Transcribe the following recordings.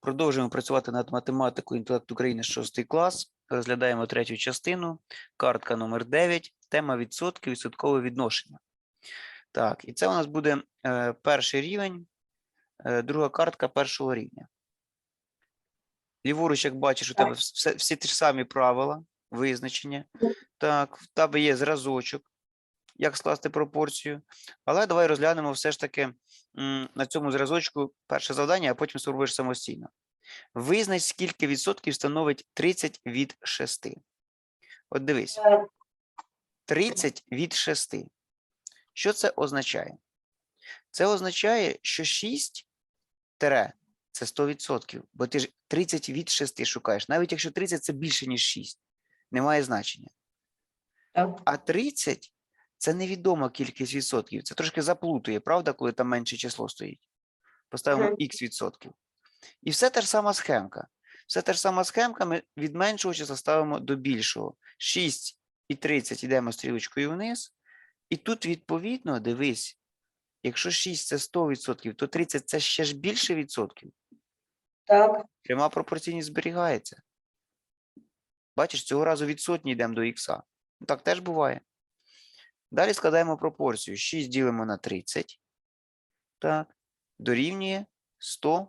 Продовжуємо працювати над математикою інтелект України 6 клас. Розглядаємо третю частину. Картка номер 9. Тема відсотки, відсоткове відношення. Так, і це у нас буде е, перший рівень, е, друга картка першого рівня. Ліворуч, як бачиш, у тебе все, всі ті ж самі правила, визначення. Так, в тебе є зразочок, як скласти пропорцію. Але давай розглянемо все ж таки на цьому зразочку перше завдання, а потім спробуєш самостійно. Визнач, скільки відсотків становить 30 від 6. От дивись, Е, 30 від 6. Що це означає? Це означає, що 6 тире це 100%, бо ти ж 30 від 6 шукаєш. Навіть якщо 30 це більше, ніж 6, немає значення. А 30 це невідома кількість відсотків. Це трошки заплутує, правда, коли там менше число стоїть. Поставимо х відсотків. І все та ж сама схемка. Все та ж сама схемка, ми від меншого числа ставимо до більшого. 6 і 30 йдемо стрілочкою вниз. І тут, відповідно, дивись, якщо 6 це 100%, то 30 це ще ж більше відсотків. так, Пряма пропорційність зберігається. Бачиш, цього разу від сотні йдемо до х. Так теж буває. Далі складаємо пропорцію. 6 ділимо на 30. Так. Дорівнює 100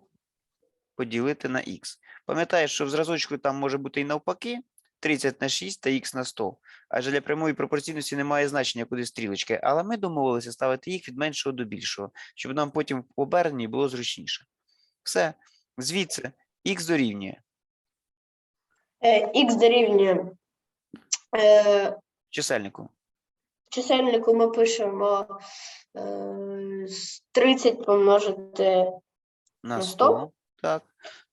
поділити на х. Пам'ятаєш, що в зразочку там може бути і навпаки 30 на 6 та х на 100. Адже для прямої пропорційності немає значення, куди стрілочки. Але ми домовилися ставити їх від меншого до більшого, щоб нам потім в оберненні було зручніше. Все. Звідси х дорівнює Е, Х дорівнює е, чисельнику. Чисельнику ми пишемо е, 30 помножити на На 100. 100? Так.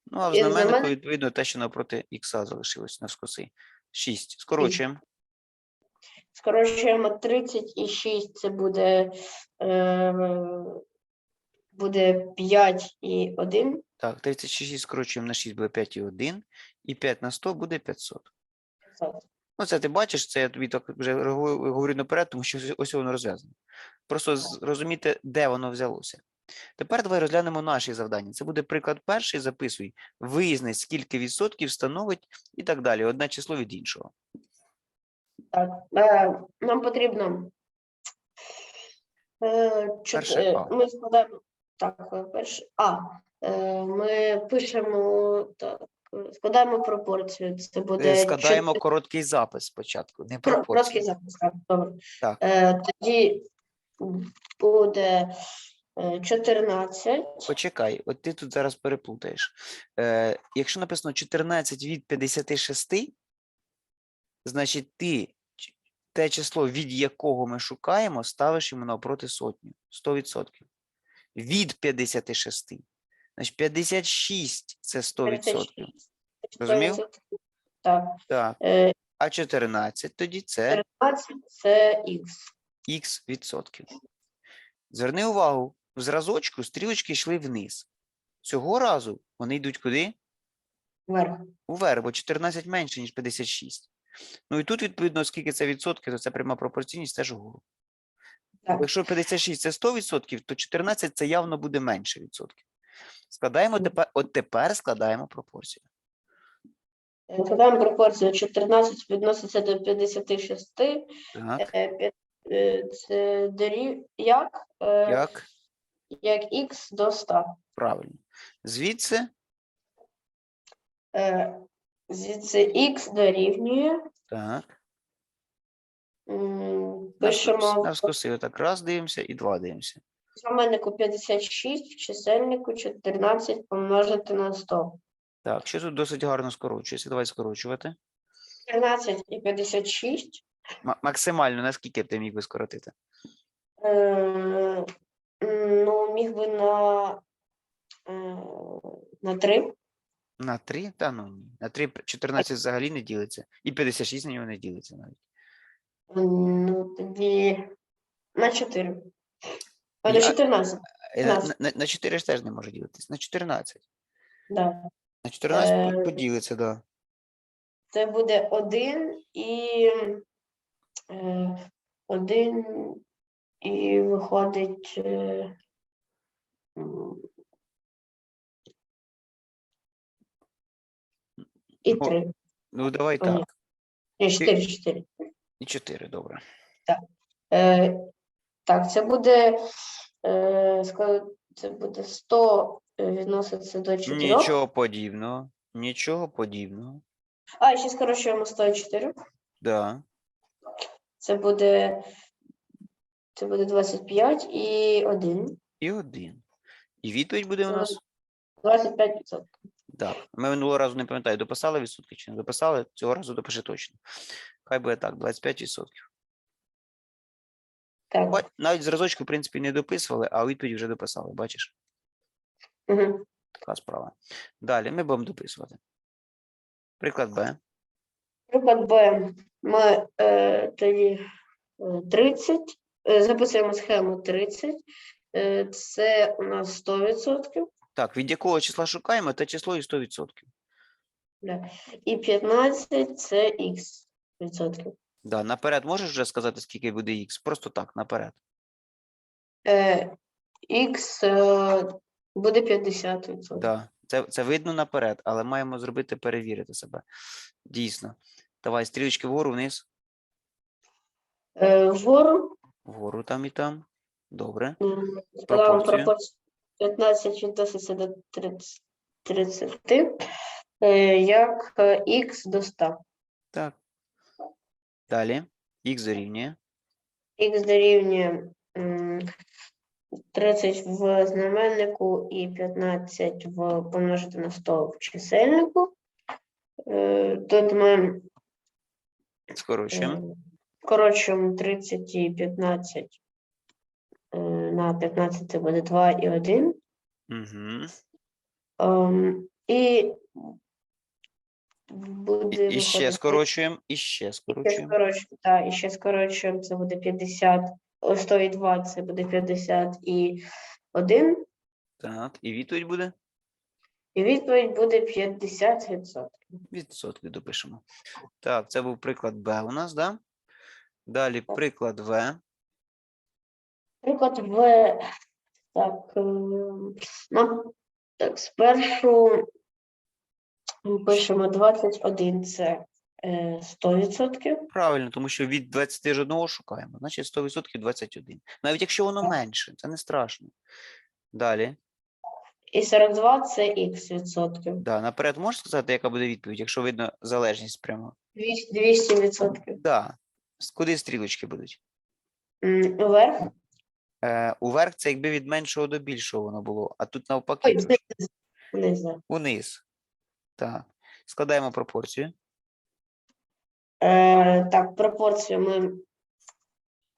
Ну, а в знаменнику, знамен- відповідно, те, що навпроти х залишилось навскоси. 6. Скорочуємо. скорочуємо 30 і 6, це буде, е, буде 5 і 1. Так, 36 скорочуємо на 6 буде 5 і 1. І 5 на 100 буде 500. Ну, це ти бачиш, це я тобі так вже говорю наперед, тому що ось- воно розв'язано. Просто зрозуміти, де воно взялося. Тепер давай розглянемо наші завдання. Це буде приклад перший, записуй. Визнай, скільки відсотків становить і так далі. Одне число від іншого. Так, е, нам потрібно е, Перше А. ми складаємо так, е, перше А. Е, ми пишемо так, складаємо пропорцію. Це Е, буде Складаємо чотири- короткий запис спочатку, не пропорцію. Короткий запис, так, добре. Так. Е, тоді буде е, 14. Почекай, от ти тут зараз переплутаєш. Е, якщо написано 14 від 56, значить ти те число, від якого ми шукаємо, ставиш йому навпроти сотню. 100%. Від 56. Значить 56 це 100%. 36. Розумів? Так. Так. Е, А 14 тоді це 14 це Х. х відсотків. Зверни увагу, в зразочку стрілочки йшли вниз. Цього разу вони йдуть куди? Вверх. Уверх, бо 14 менше, ніж 56. Ну і тут, відповідно, оскільки це відсотки, то це пряма пропорційність теж угору. Так. Якщо 56 це 100%, то 14 це явно буде менше відсотків. Складаємо тепер, от тепер складаємо пропорцію. Е, Складаємо пропорцію 14 відноситься до 56. Так, Е, е, Це дорів... як? Е, як? Як х до 100. Правильно. Звідси, Е, Звідси х дорівнює. так, м, Пишемо навскоси, отак раз дивимося і два дивимося. Знаменнику 56, в чисельнику 14 помножити на 100. Так, що тут досить гарно скорочується. Давай скорочувати. 14 і 56. Ма- Максимально, наскільки б ти міг би скоротити? Е, Ну, міг би на, е, на 3. На 3? Та ну ні. На 3 14 взагалі не ділиться. І 56 на нього не ділиться навіть. Ну, тоді на 4. А на а- 14, Е, На, на, на 4 ж теж не може ділитись. На 14. да. На 14 по- Е, поділиться, так. Да. Це буде 1 і е, 1 і виходить. Е, м, і Ну, 3. Ну, давай Ой, так. Ні, 4, 4. І 4, добре. Е, так, це буде, е, це буде 100 е, відноситься до 4. Нічого подібного. Нічого подібного. А, ще скорочуємо 100 і 4. Да. Це буде, це буде 25 і 1. І один. І відповідь буде у нас. 25%. Так. Ми минулого разу не пам'ятаю, дописали відсотки чи не дописали. Цього разу допиши точно. Хай буде так, 25%. Так. Навіть зразочку, в принципі, не дописували, а відповіді вже дописали. Бачиш? Угу. Така справа. Далі ми будемо дописувати. Приклад Б. Приклад Б. Ми е, тоді е, 30. Е, записуємо схему 30. Е, це у нас 100%. Так, від якого числа шукаємо, те число і 100%. Да. І 15 це х відсотків. Да, наперед можеш вже сказати, скільки буде х? Просто так, наперед. Е, х е, буде 50%. Да. Це, це видно наперед, але маємо зробити перевірити себе. Дійсно. Давай, стрілочки вгору, вниз, Е, вгору вгору там і там. Добре. м, складаємо Пропорцію. пропорцію 15 відноситься до 30, 30 е, як е, х до 100. Так. Далі. Х дорівнює. Х дорівнює м, 30 в знаменнику і 15 в помножити на 100 в чисельнику. Тут ми Скорочуємо. скорочуємо 30 і 15 е, на 15 це буде 2 і 1. Угу. І І, буде і ще скорочуємо, і ще скорочуємо. скорочуємо, так, і ще скорочуємо, це буде 50, о, 100 і 2, це буде 50 і 1. Так, і відповідь буде? І відповідь буде 50%. Відсотки допишемо. Так, це був приклад Б у нас, да? Далі приклад В. Приклад в так, е, нам так, спершу пишемо 21, це е, 100%. Правильно, тому що від 21 шукаємо, значить 100% 21. Навіть якщо воно менше, це не страшно. Далі. І 42 це х відсотків. Да, наперед можеш сказати, яка буде відповідь, якщо видно залежність прямо? 200 200 відсотків. Да. Куди стрілочки будуть? М, Вверх. Е, уверх це якби від меншого до більшого воно було, а тут навпаки Ой, вниз. Вниз, униз. Так. Складаємо пропорцію. Е, так, пропорцію ми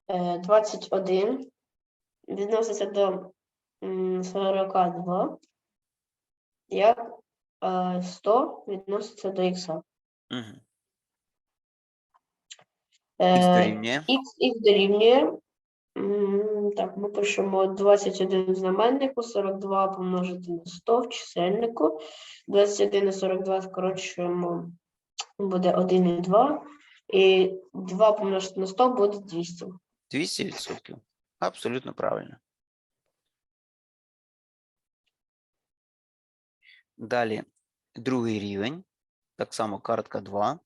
е, 21 відноситься до м, 42, як е, 100 відноситься до х. Угу. Е, Х дорівнює. Х, х дорівнює. Так, ми пишемо 21 в знаменнику, 42 помножити на 100 в чисельнику. 21 і 42 скорочуємо, буде 1 і 2. І 2 помножити на 100 буде 200. 200%. Абсолютно правильно. Далі другий рівень. Так само картка 2.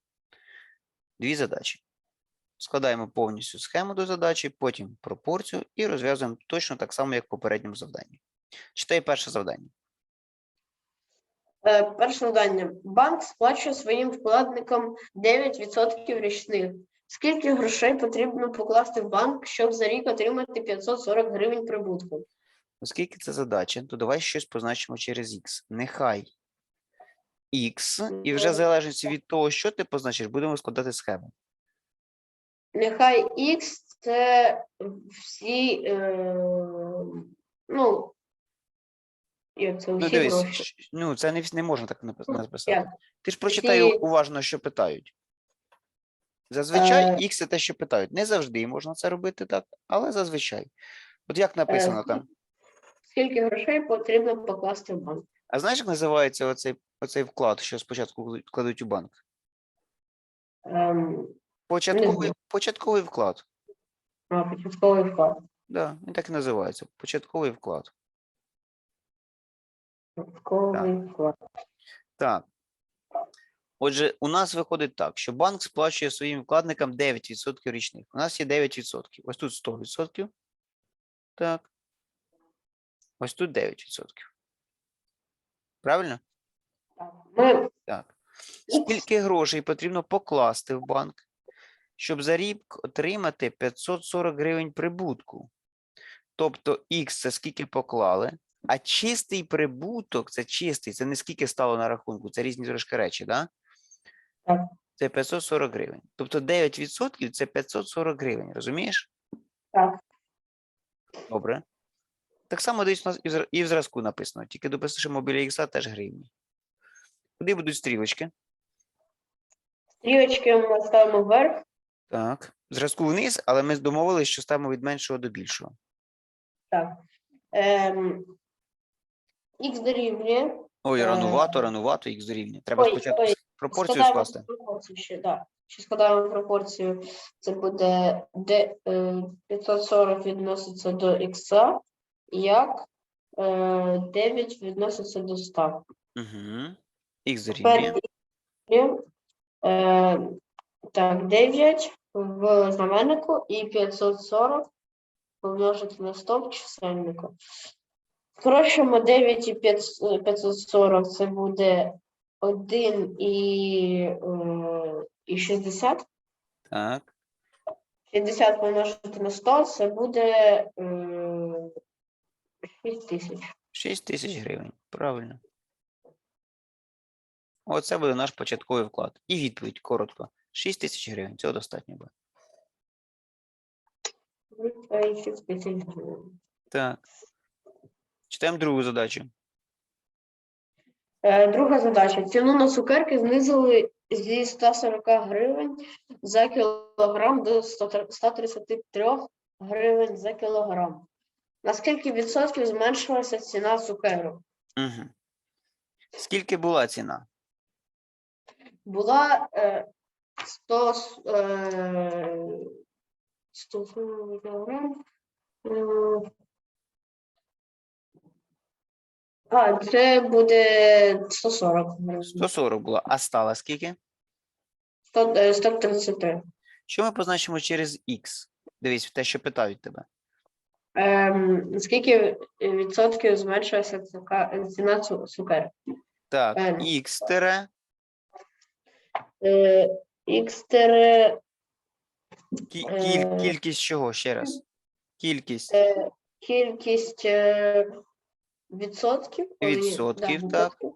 Дві задачі. Складаємо повністю схему до задачі, потім пропорцію і розв'язуємо точно так само, як в попередньому завданні. Читай перше завдання. Е, Перше завдання. Банк сплачує своїм вкладникам 9% річних. Скільки грошей потрібно покласти в банк, щоб за рік отримати 540 гривень прибутку? Оскільки це задача, то давай щось позначимо через х. Нехай х, і вже в залежності від того, що ти позначиш, будемо складати схему. Нехай X це всі, е, ну, як це, Ну, дивись, гроші. щ- ну це не, вс- не можна так Ну, написати. як? Ти ж прочитай Всі- уважно, що питають. Зазвичай Е. X це те, що питають. Не завжди можна це робити так, але зазвичай. От як написано там. Скільки грошей потрібно покласти в банк? А знаєш, як називається оцей, оцей вклад, що спочатку кладуть- кладуть у банк? Ем, Початковий, початковий вклад. а, початковий вклад. Да, він так і називається. Початковий вклад. Початковий вклад. Так. Отже, у нас виходить так, що банк сплачує своїм вкладникам 9% річних. У нас є 9%. Ось тут 100%. Так. Ось тут 9%. Правильно? Так. Скільки грошей потрібно покласти в банк, щоб за рік отримати 540 гривень прибутку? Тобто X це скільки поклали, а чистий прибуток це чистий, це не скільки стало на рахунку, це різні трошки речі, да? Так. Це 540 гривень. Тобто 9% це 540 гривень, розумієш? Так. Добре. Так само десь у нас і в зразку написано, тільки допишемо біля ікса теж гривні. Куди будуть стрілочки? стрілочки ми ставимо вверх. Так. Зразку вниз, але ми домовилися, що ставимо від меншого до більшого. Так. Ем, Х дорівнює. Ой, Е, ранувато, ранувато, їх дорівнює. Треба Ой, спочатку ой, пропорцію складаємо скласти. пропорцію ще, да. Ще складаємо пропорцію. Це буде де, е, 540 відноситься до х, як е, 9 відноситься до 100. Угу. Х Тепер дорівнює. е, так, 9 в знаменнику і 540 помножити на 100 в чисельнику. Скорочуємо 9 і 5 е, 540, це буде 1 і, е, і 60. Так. 60 помножити на 100, це буде е, 6 тисяч. 6 тисяч гривень. Правильно. Оце буде наш початковий вклад. І відповідь коротко. 6 тисяч гривень. Цього достатньо буде. 6 тисяч гривень. Так. Читаємо другу задачу. Е, Друга задача. Ціну на цукерки знизили зі 140 гривень за кілограм до 100 133 гривень за кілограм. На скільки відсотків зменшилася ціна цукерок? Угу. Скільки була ціна? Була е, 100, с- е, 140 кілограм. А, це буде 140 гривень. 140 була. А стала скільки? 100, е, 133. Що ми позначимо через Х? Дивись, те, що питають тебе. Ем, скільки відсотків зменшилася цука- ціна цу- Так, Правильно. Х тире Е, Е. кіль- кількість чого ще раз? Кількість е, кількість е, відсотків. Відсотків, да, так. відсотків.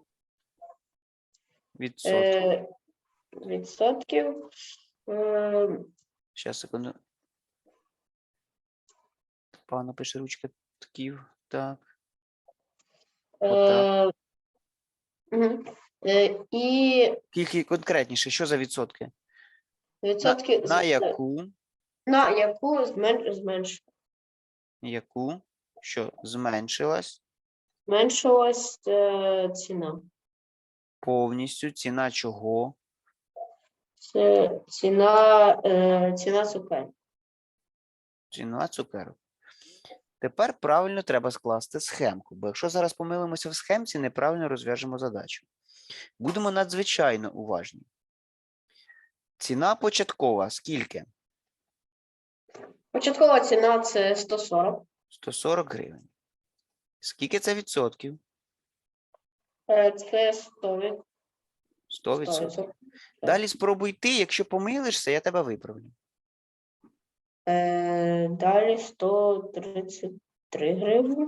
відсотків. Е, відсотків. Е, Щас, секунду. Пана пише ручка тків. Так. е, мгм. Е, і Тільки конкретніше, що за відсотки? Відсотки На з- яку? на яку змен, зменш, Яку? Що зменшилась зменшилась е, ціна. повністю ціна чого? Це ціна, е, ціна цукерок. Ціна цукерок. Тепер правильно треба скласти схемку, бо якщо зараз помилимося в схемці, неправильно розв'яжемо задачу. Будемо надзвичайно уважні. Ціна початкова скільки? Початкова ціна це 140. 140 гривень. Скільки це відсотків? Е, Це 100 від- 100 відсотків. 100%. Далі спробуй ти, якщо помилишся, я тебе виправлю. Е, Далі 133 гривні.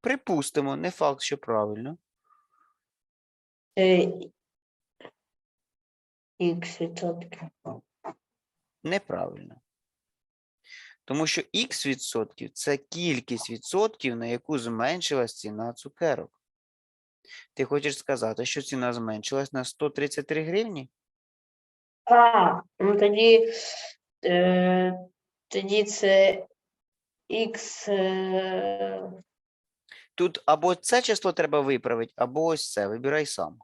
Припустимо, не факт, що правильно. Е, Х відсотків. Неправильно. Тому що х відсотків це кількість відсотків, на яку зменшилась ціна цукерок. Ти хочеш сказати, що ціна зменшилась на 133 гривні? А, ну тоді, е, тоді це Х. Е, Тут або це число треба виправити, або ось це. Вибирай сам.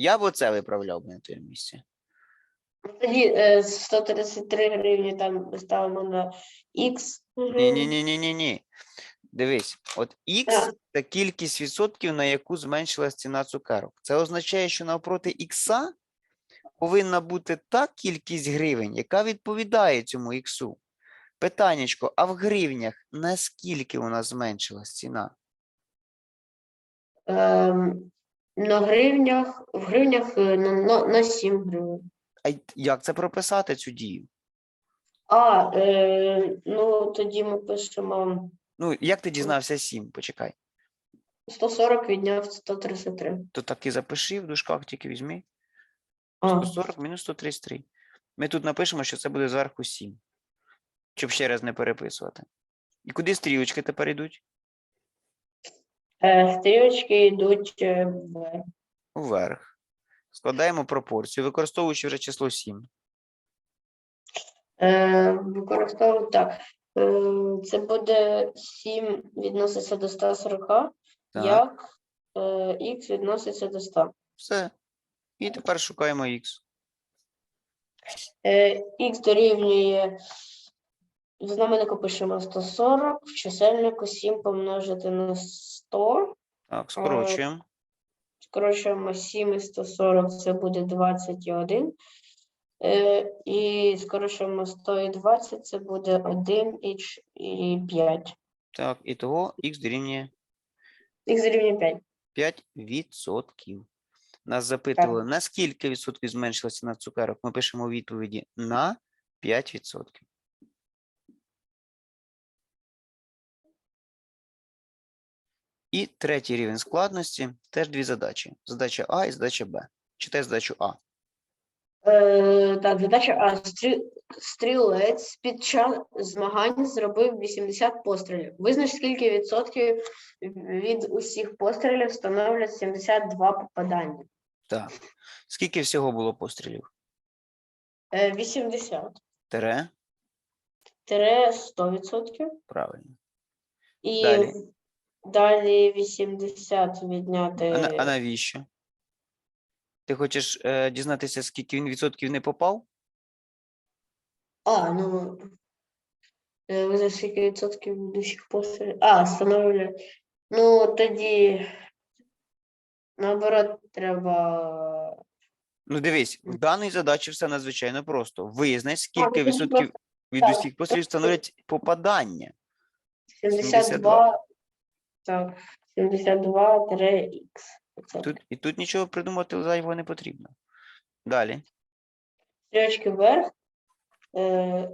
Я б оце виправляв би на твоєму місці. тоді е, 133 гривні там ставимо на Х. Ні, ні, ні, ні, ні, ні. Дивись, от х це кількість відсотків, на яку зменшилась ціна цукерок. Це означає, що навпроти х повинна бути та кількість гривень, яка відповідає цьому іксу. Питаннячко, а в гривнях наскільки у нас зменшилась ціна? Ем, на гривнях, в гривнях е, на, на, на 7 гривень. А як це прописати цю дію? А, е, ну тоді ми пишемо Ну, як ти дізнався 7? Почекай. 140 відняв 133. То так і запиши в дужках, тільки візьми. А, 140 мінус 133. Ми тут напишемо, що це буде зверху 7. Щоб ще раз не переписувати. І куди стрілочки тепер йдуть? Е, стрілочки йдуть е, в Вверх. Складаємо пропорцію, використовуючи вже число 7. Е, використовую так. Це буде 7 відноситься до 140, Так, як х відноситься до 100. все. І тепер шукаємо х. Х дорівнює, в знаменнику пишемо 140, в чисельнику 7 помножити на 100. Так, скорочуємо. Скорочуємо 7 і 140, це буде 21. Е, і скорочуємо 100 і 20, це буде 1 і, і 5. Так, і того х дорівнює Х дорівнює 5. 5 відсотків. Нас запитували, на скільки відсотків зменшилася ціна цукерок? Ми пишемо відповіді на 5 відсотків. І третій рівень складності теж дві задачі. Задача А і задача Б. Читай задачу А. Е, так, задача А. Стрі- Стрілець під час змагань зробив 80 пострілів. Визнач, скільки відсотків від усіх пострілів становлять 72 попадання. Так. Скільки всього було пострілів? Е, 80. Тере. Тире 100 відсотків. Правильно. І Далі. Далі 80 відняти. А, на- а навіщо? Ти хочеш е, дізнатися, скільки він відсотків не попав? А, ну. е, Ви за скільки відсотків від усіх пострілів? А, становлять. Ну, тоді. Наоборот, треба. Ну, дивись, в даній задачі все надзвичайно просто. Визнай, скільки тоді відсотків від усіх пострілів становлять попадання. 72. Так, 72-х. Тут, і тут нічого придумати зайвого не потрібно. Далі. Стрілочки вверх. Е,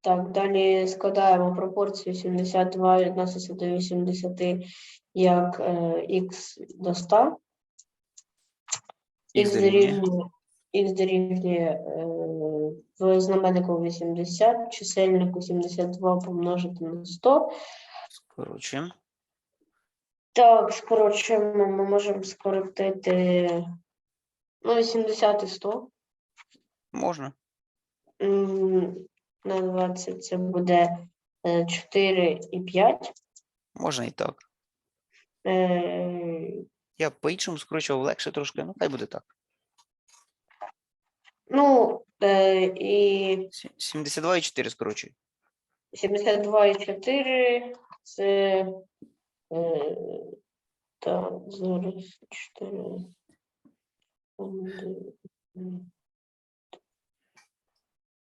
так, далі складаємо пропорцію 72 відноситься до 80 як е, х до 100. Х дорівнює, х дорівнює е, в знаменнику 80, чисельнику 72 помножити на 100. Скорочуємо. Так, скорочуємо, ми можемо скоротити ну, 80 і 100. Можна. На 20 це буде е, 4 і 5. Можна і так. Е, Я по-іншому скорочував легше трошки, ну хай буде так. Ну, е, і Сі- 72 і 4 скорочую. 72 і 4 це е, так, зараз 4.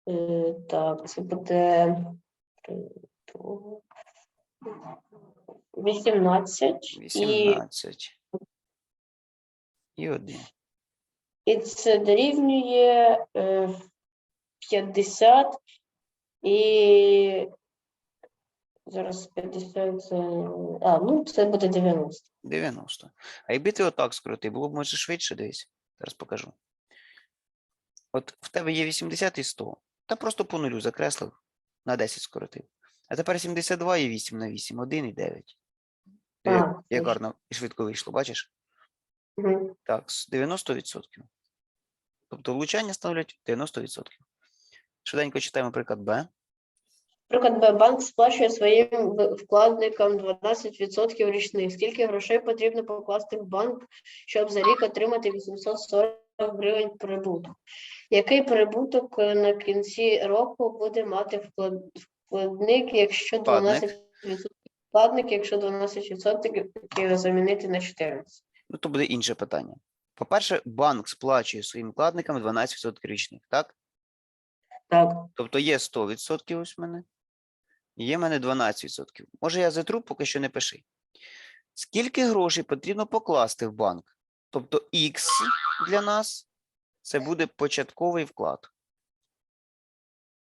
Е, так, це буде три, два, 18 і 18. І 1. І це дорівнює е, 50 і зараз 50 це. А, ну це буде 90. 90. А якби ти отак скоротив, було б може швидше дивись. Зараз покажу. От в тебе є 80 і 100. Та просто по нулю закреслив, на 10 скоротив. А тепер 72 і 8 на 8, 1 і 9. А, як- як гарно і швидко вийшло, бачиш? Мгм. Так, 90%. Тобто влучання становлять 90%. Швиденько читаємо приклад Б. Наприклад, банк сплачує своїм вкладникам 12% річних. Скільки грошей потрібно покласти в банк, щоб за рік отримати 840 гривень прибуток? Який прибуток е, на кінці року буде мати вкладник, якщо Вкладник. 12 Вкладник, якщо 12% замінити на 14. Ну, то буде інше питання. По-перше, банк сплачує своїм вкладникам 12% річних, так? Так. Тобто є 100% ось в мене, є в мене 12%. Може, я затру, поки що не пиши. Скільки грошей потрібно покласти в банк? Тобто X для нас це буде початковий вклад.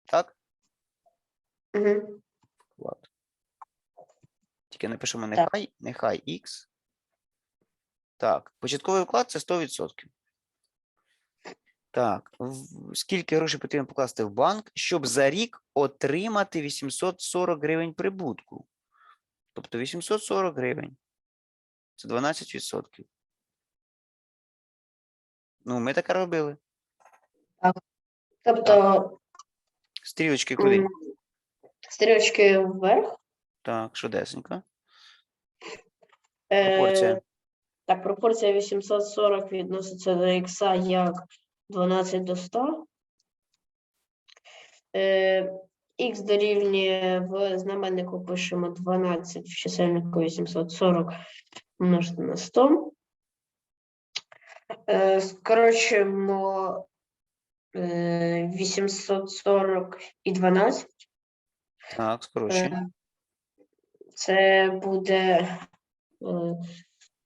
Так? Угу. Вклад. Тільки напишемо нехай, нехай X. Так, початковий вклад це 100%. Так, скільки грошей потрібно покласти в банк, щоб за рік отримати 840 гривень прибутку? Тобто 840 гривень. Це 12%. Ну, ми таке робили. Тобто Стрілочки куди? стрілочки вверх. Так, швидесенько. Е, Пропорція. Так, пропорція 840 відноситься до х як 12 до 100. Е, х дорівнює в знаменнику пишемо 12, в чисельнику 840 множити на 100. Е, скорочуємо е, 840 і 12. Так, скорочуємо. Е, Це буде е,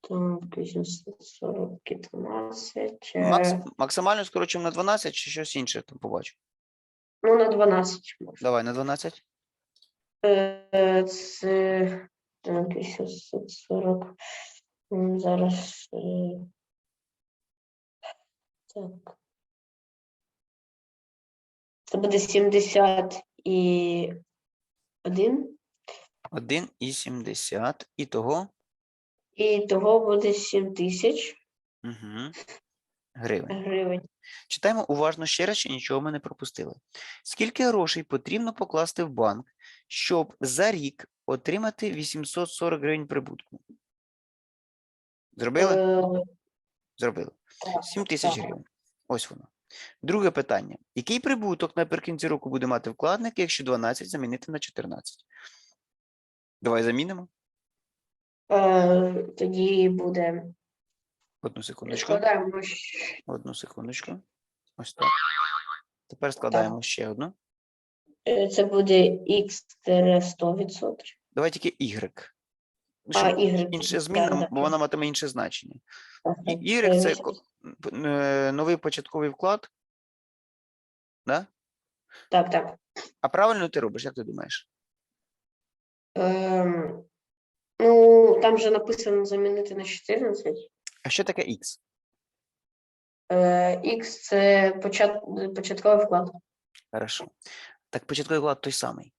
так, 840 і 12. е, Макс, максимально скорочуємо на 12 чи щось інше там побачу. Ну, на 12 можна. Давай на 12. Е, Це так, 840. М, Зараз. е, Так. Це буде 70 і 1. 1,70. І того І того буде 7 тисяч угу. гривень. гривень. Читаємо уважно ще раз, чи нічого ми не пропустили. Скільки грошей потрібно покласти в банк, щоб за рік отримати 840 гривень прибутку? Зробили? Е, Зробили. так, 7 тисяч так. гривень. Ось воно. Друге питання. Який прибуток наприкінці року буде мати вкладник, якщо 12 замінити на 14? Давай замінимо. Е, Тоді буде. Одну секундочку. Складаємо Одну секундочку. Ось так. Тепер складаємо ще одну. е, Це буде х-100%. Давай тільки Y. Ну, А, Y. Інше да, змінна, да, бо вона матиме інше значення. ага. Y це е, новий початковий вклад. Да? Так, так. А правильно ти робиш, як ти думаєш? Ем, Ну, там же написано замінити на 14. А що таке X? Е, Х це почат... початковий вклад. Хорошо. Так початковий вклад той самий.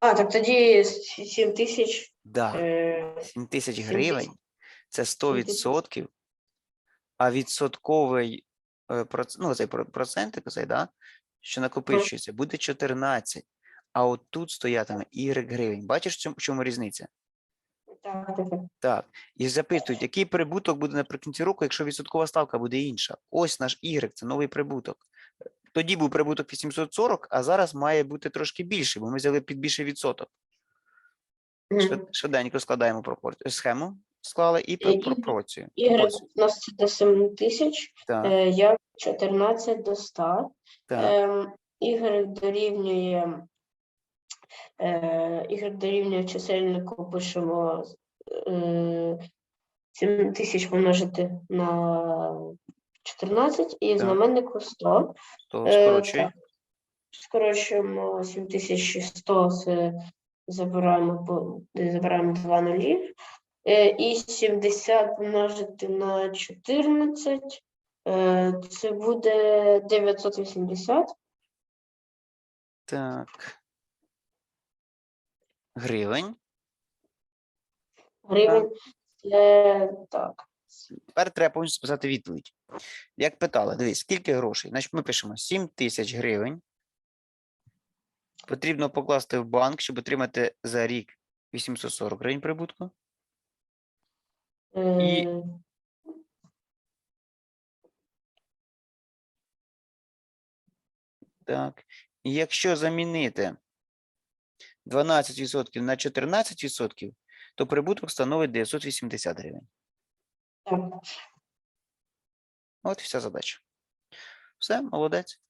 А, так тоді 7 тисяч. Да. Е, 7 тисяч 7 гривень це 100%, а відсотковий е, проц- ну, цей про- процентик, оцей, да, що накопичується, буде 14. А от тут стоятиме Y гривень. Бачиш, в чому- різниця? так, так, так. І запитують, який прибуток буде наприкінці року, якщо відсоткова ставка буде інша. Ось наш Y, це новий прибуток. Тоді був прибуток 840, а зараз має бути трошки більше, бо ми взяли під більший відсоток. Швиденько складаємо пропорцію. Схему склали і про- пропорцію. Y пропорцію. відноситься до 7 тисяч, е, 14 до 100. так. Ем, Y дорівнює Y дорівнює в чисельнику пишемо е, 7 тисяч помножити на 14 і Так. знаменнику 100. То Е, скорочуй. так. Скорочуємо 7100, це забираємо, забираємо 2 нулі. Е, І 70 помножити на 14, е, це буде 980 Так. Гривень. гривень. Це так. Тепер треба повністю списати відповідь. Як питали, дивись, скільки грошей? Значить, ми пишемо 7 тисяч гривень. Потрібно покласти в банк, щоб отримати за рік 840 гривень прибутку. І- Е, Так. І якщо замінити 12% на 14%, то прибуток становить 980 гривень. От і вся задача. Все, молодець.